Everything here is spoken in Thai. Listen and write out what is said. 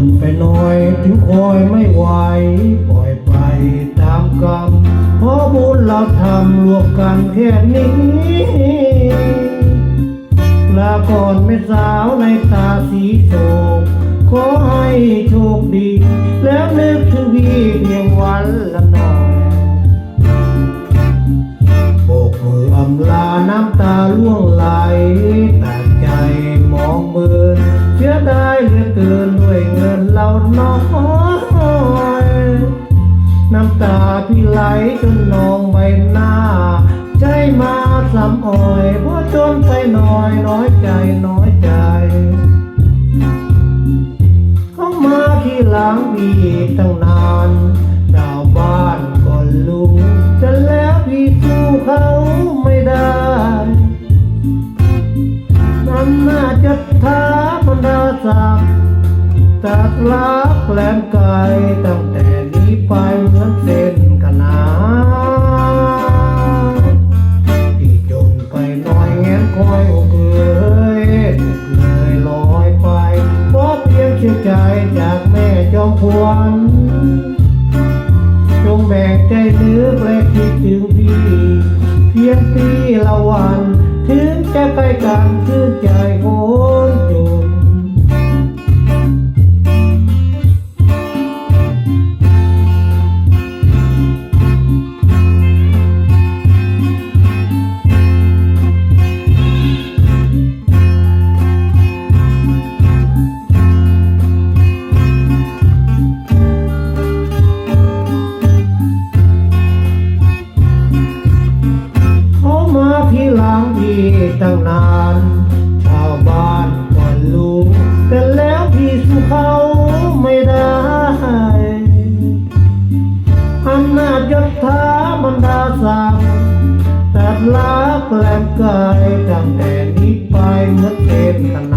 นไปหน่อยถึงคอยไม่ไหวปล่อยไปตามกรรมเพราะบุญเราทำรวมกันแค่นี้ลาก่อนแม่สาวในตาสีโศกขอให้โชคดี แล้วนึกถึงพี่เพียงวันละหน่อยโบกมืออำลาน้ำตาล่วงไหลตัดใจมองเบินเสียดายเหลือเกินด้วยเงิน น้อยน้ำตาพี่ไหลจนนองใบหน้า ใจมาสำอ่อยเพราะจนไปน่อยน้อยใจน้อยใจเข้ามาที่หลังพี่ตั้งนานชาวบ้านก็ลุงจะแล้วพี่สู้เขาไม่ได้นั่นน่าจะท้าบรรดาศักดิ์ ตัดรักแหลมไกลตั้งแต่นี้ไปเหมือนเส้นขนานพี่จนไปน่อยแงนคอยอกเอยเลยลอยไปเพราะเพียงเชื่อใจจากแม่จอมพวนจงแบ่งใจนึกและคิดถึงพี่ เพียงปีละวัน ถึงจะใกล้กันชื่นใจคน ตั้งนาน ชาวบ้านก็รู้แต่แล้วพี่สู้เขาไม่ได้อำนาจยศถาบรรดาศักดิ์ตัดลักแหลมกายตั้งแต่นี้ไปเมื่อนเทพขน